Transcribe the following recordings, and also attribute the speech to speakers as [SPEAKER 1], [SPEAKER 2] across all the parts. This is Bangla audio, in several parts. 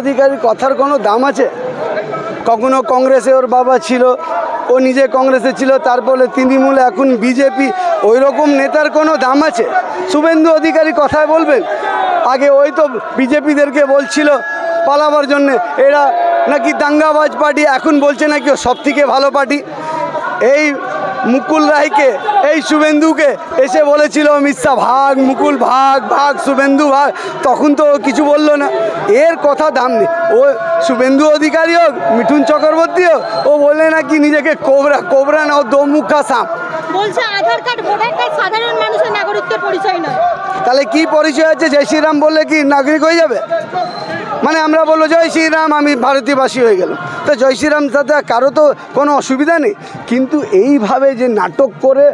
[SPEAKER 1] অধিকারীর কথার কোনো দাম আছে? কখনো কংগ্রেসে ওর বাবা ছিল, ও নিজে কংগ্রেসে ছিল, তারপরে তৃণমূল, এখন বিজেপি ওই রকম নেতার কোনো দাম আছে? শুভেন্দু অধিকারী কথায় বলবেন? আগে ওই তো বিজেপিদেরকে বলছিল পালাবার জন্যে, এরা নাকি দাঙ্গাবাজ পার্টি, এখন বলছে নাকি সব থেকে ভালো পার্টি। এই মুকুল রায়কে এই শুভেন্দুকে এসে বলেছিল মিশ্রা ভাগ মুকুল ভাগ ভাগ শুভেন্দু ভাগ। তখন তো ও কিছু বলল না। এর কথা দাম নেই। ও শুভেন্দু অধিকারী হোক মিঠুন চক্রবর্তী হোক ও বললে নাকি নিজেকে কোবরা কোবরা না ও দোমুখা সাপ।
[SPEAKER 2] বলছে আধার কার্ড ভোটার কার্ড সাধারণ মানুষের নাগরিকত্বের পরিচয় নয়।
[SPEAKER 1] তাহলে কি পরিচয় আছে? জয় শ্রীরাম বললে কি নাগরিক হয়ে যাবে? মানে আমরা বলব জয় শ্রীরাম, আমি ভারতীয়বাসী হয়ে গেলাম। তো জয় শ্রীরাম, তাতে কারও তো কোনো অসুবিধা নেই। কিন্তু এইভাবে যে নাটক করে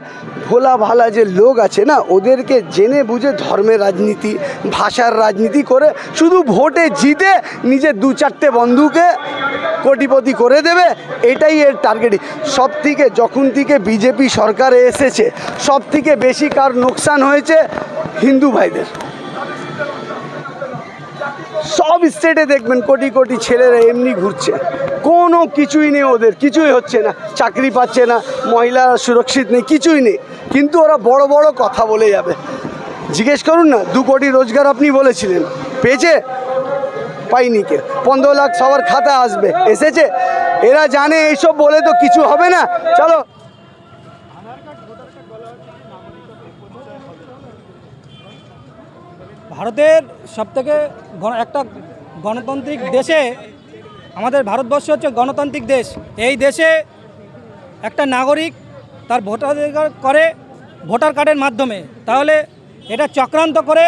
[SPEAKER 1] ভোলা ভালা যে লোক আছে না, ওদেরকে জেনে বুঝে ধর্মের রাজনীতি, ভাষার রাজনীতি করে শুধু ভোটে জিতে নিজের দু চারটে বন্ধুকে কোটিপতি করে দেবে, এটাই এর টার্গেটই সব থেকে যখন থেকে বিজেপি সরকারে এসেছে সব থেকে বেশি কার নোকসান হয়েছে হিন্দু ভাইদের। সব স্টেটে দেখবেন কোটি কোটি ছেলেরা এমনি ঘুরছে। কোনো কিছুই নেই ওদের, কিছুই হচ্ছে না। চাকরি পাচ্ছে না মহিলারা সুরক্ষিত নেই, কিছুই নেই। কিন্তু ওরা বড় বড় কথা বলে যাবে। জিজ্ঞেস করুন না, দু কোটি রোজগার আপনি বলেছিলেন। পেয়েছে? পাইনি কে পনেরো লাখ সবার খাতা আসবে। এসেছে? এরা জানে, এইসব বলে তো কিছু হবে না। চলো
[SPEAKER 3] ভারতের সবথেকে একটা গণতান্ত্রিক দেশে আমাদের ভারতবর্ষ হচ্ছে গণতান্ত্রিক দেশ। এই দেশে একটা নাগরিক তার ভোটাধিকার করে ভোটার কার্ডের মাধ্যমে। তাহলে এটা চক্রান্ত করে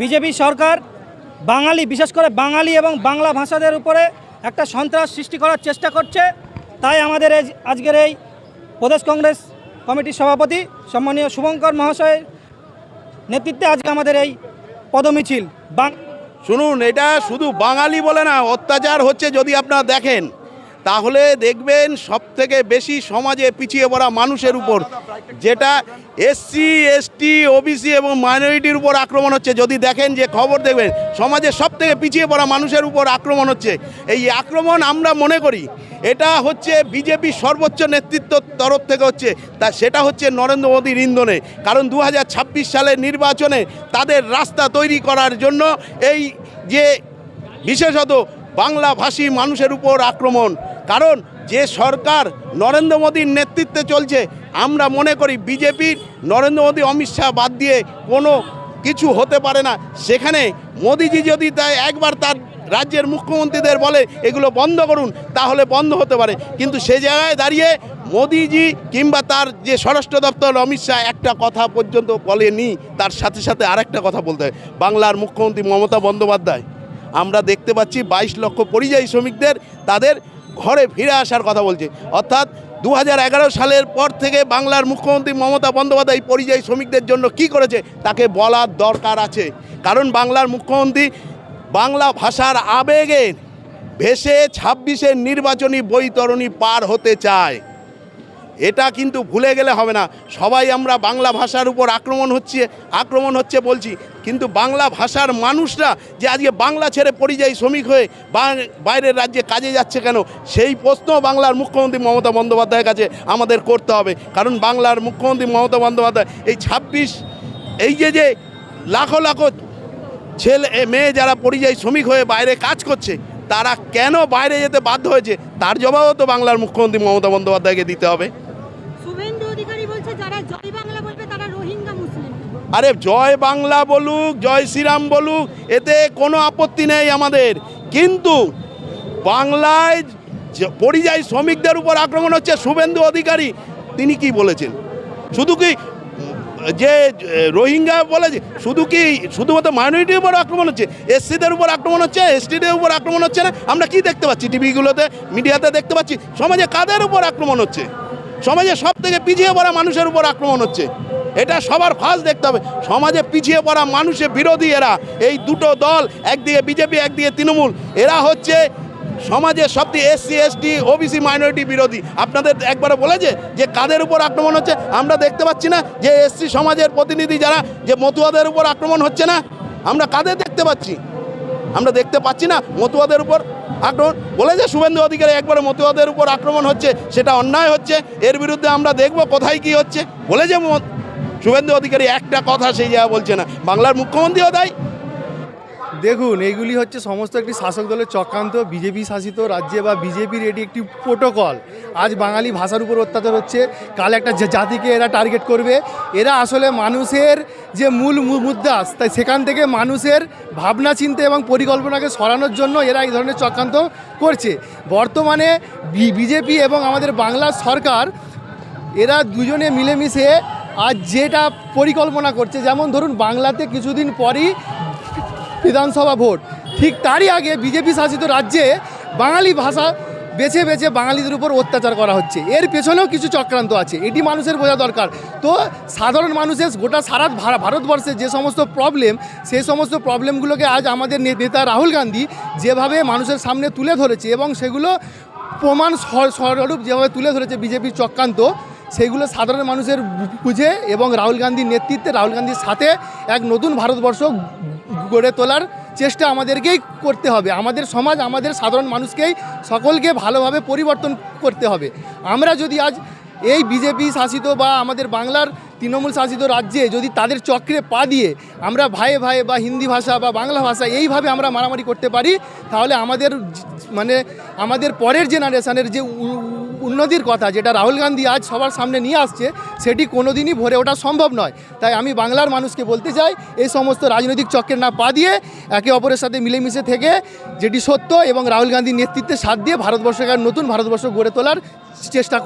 [SPEAKER 3] বিজেপি সরকার বাঙালি, বিশেষ করে বাঙালি এবং বাংলা ভাষাদের উপরে একটা সন্ত্রাস সৃষ্টি করার চেষ্টা করছে। তাই আমাদের এই আজকের এই প্রদেশ কংগ্রেস কমিটির সভাপতি সম্মানীয় শুভঙ্কর মহাশয়ের নেতৃত্বে আজকে আমাদের এই পদমিছিল।
[SPEAKER 4] শুনুন এটা শুধু বাঙালি বলে না অত্যাচার হচ্ছে যদি আপনারা দেখেন। তাহলে দেখবেন সব থেকে বেশি সমাজে পিছিয়ে পড়া মানুষের উপর, যেটা এসসি, এসটি, ওবিসি এবং মাইনরিটির উপর আক্রমণ হচ্ছে। যদি দেখেন যে খবর দেখবেন, সমাজে সব থেকে পিছিয়ে পড়া মানুষের উপর আক্রমণ হচ্ছে। এই আক্রমণ আমরা মনে করি, এটা হচ্ছে বিজেপি সর্বোচ্চ নেতৃত্ব তরফ থেকে হচ্ছে। তা সেটা হচ্ছে নরেন্দ্র মোদীর ইন্ধনে। কারণ দু হাজার ছাব্বিশ সালের নির্বাচনে তাদের রাস্তা তৈরি করার জন্য এই যে বিশেষত বাংলাভাষী মানুষের উপর আক্রমণ। কারণ যে সরকার নরেন্দ্র মোদীর নেতৃত্বে চলছে, আমরা মনে করি বিজেপির নরেন্দ্র মোদী, অমিত শাহ বাদ দিয়ে কোনো কিছু হতে পারে না। সেখানে মোদিজি যদি তাই একবার তার রাজ্যের মুখ্যমন্ত্রীদের বলে, এগুলো বন্ধ করুন তাহলে বন্ধ হতে পারে। কিন্তু সে জায়গায় দাঁড়িয়ে মোদিজি কিংবা তার যে স্বরাষ্ট্র দপ্তর অমিত শাহ একটা কথা পর্যন্ত বলেনি, তার সাথে সাথে আরেকটা কথা বলতে হয়। বাংলার মুখ্যমন্ত্রী মমতা বন্দ্যোপাধ্যায়। আমরা দেখতে পাচ্ছি বাইশ লক্ষ পরিযায়ী শ্রমিকদের তাদের ঘরে ফিরে আসার কথা বলছে। অর্থাৎ দু হাজার এগারো সালের পর থেকে বাংলার মুখ্যমন্ত্রী মমতা বন্দ্যোপাধ্যায় পরিযায়ী শ্রমিকদের জন্য কি করেছে তাকে বলার দরকার আছে। কারণ বাংলার মুখ্যমন্ত্রী বাংলা ভাষার আবেগে ভেসে ছাব্বিশের নির্বাচনী বৈতরণী পার হতে চায়। এটা কিন্তু ভুলে গেলে হবে না। সবাই আমরা বাংলা ভাষার উপর আক্রমণ হচ্ছে আক্রমণ হচ্ছে বলছি। কিন্তু বাংলা ভাষার মানুষরা যে আজকে বাংলা ছেড়ে পরিযায়ী শ্রমিক হয়ে বাইরের রাজ্যে কাজে যাচ্ছে কেন, সেই প্রশ্ন বাংলার মুখ্যমন্ত্রী মমতা বন্দ্যোপাধ্যায়ের কাছে আমাদের করতে হবে। কারণ বাংলার মুখ্যমন্ত্রী মমতা বন্দ্যোপাধ্যায়, এই ছাব্বিশ, এই যে যে লাখো লাখো ছেলে মেয়ে যারা পরিযায়ী শ্রমিক হয়ে বাইরে কাজ করছে, তারা কেন বাইরে যেতে বাধ্য হয়েছে? তার জবাবও তো বাংলার মুখ্যমন্ত্রী মমতা বন্দ্যোপাধ্যায়কে দিতে হবে। আরে জয় বাংলা বলুক, জয় শ্রীরাম বলুক, এতে কোনো আপত্তি নেই আমাদের। কিন্তু বাংলায় পরিযায়ী শ্রমিকদের উপর আক্রমণ হচ্ছে শুভেন্দু অধিকারী, তিনি কি বলেছেন? শুধু কি, যে রোহিঙ্গা বলেছে, শুধু কি শুধুমাত্র মাইনরিটির উপর আক্রমণ হচ্ছে? এসসিদের উপর আক্রমণ হচ্ছে? এসটিদের উপর আক্রমণ হচ্ছে না? আমরা কি দেখতে পাচ্ছি টিভিগুলোতে, মিডিয়াতে দেখতে পাচ্ছি? সমাজে কাদের উপর আক্রমণ হচ্ছে? সমাজে সব থেকে পিছিয়ে পড়া মানুষের উপর আক্রমণ হচ্ছে। এটা সবার ফার্স্ট দেখতে হবে। সমাজে পিছিয়ে পড়া মানুষের বিরোধী এরা। এই দুটো দল একদিকে বিজেপি একদিকে তৃণমূল, এরা হচ্ছে সমাজের সবথেকে এসসি এসটি ওবিসি মাইনরিটি বিরোধী। আপনাদের একবারে বলেছে যে কাদের উপর আক্রমণ হচ্ছে, আমরা দেখতে পাচ্ছি না। যে এসসি সমাজের প্রতিনিধি যারা, যে মতুয়াদের উপর আক্রমণ হচ্ছে না, আমরা কাদের দেখতে পাচ্ছি? আমরা দেখতে পাচ্ছি না মতুয়াদের উপর আক্রমণ। বলে যে শুভেন্দু অধিকারী একবারে মতুয়াদের উপর আক্রমণ হচ্ছে, সেটা অন্যায় হচ্ছে। এর বিরুদ্ধে আমরা দেখব কোথায় কি হচ্ছে। বলে যে শুভেন্দু অধিকারী একটা কথা সেই জায়গা বলছে না। বাংলার মুখ্যমন্ত্রীও তাই।
[SPEAKER 5] দেখুন, এইগুলি হচ্ছে সমস্ত একটি শাসক দলের চক্রান্ত। বিজেপি শাসিত রাজ্যে বা বিজেপির এটি একটি প্রোটোকল আজ বাঙালি ভাষার উপর অত্যাচার হচ্ছে। কাল একটা জাতিকে এরা টার্গেট করবে। এরা আসলে মানুষের যে মূল মু- মুদ্রা, তাই সেখান থেকে মানুষের ভাবনা, চিন্তা এবং পরিকল্পনাকে সরানোর জন্য এরা এই ধরনের চক্রান্ত করছে। বর্তমানে বিজেপি এবং আমাদের বাংলা সরকার, এরা দুজনে মিলেমিশে আজ যেটা পরিকল্পনা করছে, যেমন ধরুন বাংলাতে কিছুদিন পরই বিধানসভা ভোট, ঠিক তারই আগে বিজেপি শাসিত রাজ্যে বাঙালি ভাষা বেছে বেছে বাঙালিদের উপর অত্যাচার করা হচ্ছে। এর পেছনেও কিছু চক্রান্ত আছে, এটি মানুষের বোঝা দরকার। তো সাধারণ মানুষের গোটা সারা ভারতবর্ষে যে সমস্ত প্রবলেম সেই সমস্ত প্রবলেমগুলোকে আজ আমাদের নেতা রাহুল গান্ধী যেভাবে মানুষের সামনে তুলে ধরেছে এবং সেগুলো প্রমাণ স্বর- স্বরূপ যেভাবে তুলে ধরেছে বিজেপির চক্রান্ত সেইগুলো সাধারণ মানুষের বুঝে এবং রাহুল গান্ধীর নেতৃত্বে, রাহুল গান্ধীর সাথে এক নতুন ভারতবর্ষ গড়ে তোলার চেষ্টা আমাদেরকেই করতে হবে। আমাদের সমাজ, আমাদের সাধারণ মানুষকেই সকলকে ভালোভাবে পরিবর্তন করতে হবে। আমরা যদি আজ এই বিজেপি শাসিত বা আমাদের বাংলার তৃণমূল শাসিত রাজ্যে যদি তাদের চক্রে পা দিয়ে আমরা ভাইয়ে ভাইয়ে বা হিন্দি ভাষা বা বাংলা ভাষা এইভাবে আমরা মারামারি করতে পারি, তাহলে আমাদের মানে আমাদের পরের জেনারেশনের যে উন্নতির কথা, যেটা রাহুল গান্ধী আজ সবার সামনে নিয়ে আসছে, সেটি কোনোদিনই ভরে ওঠা সম্ভব নয়। তাই আমি বাংলার মানুষকে বলতে চাই, এই সমস্ত রাজনৈতিক চক্রের না পা দিয়ে একে অপরের সাথে মিলেমিশে থেকে, যেটি সত্য এবং রাহুল গান্ধীর নেতৃত্বে সাথ দিয়ে ভারতবর্ষকে নতুন ভারতবর্ষ গড়ে তোলার চেষ্টা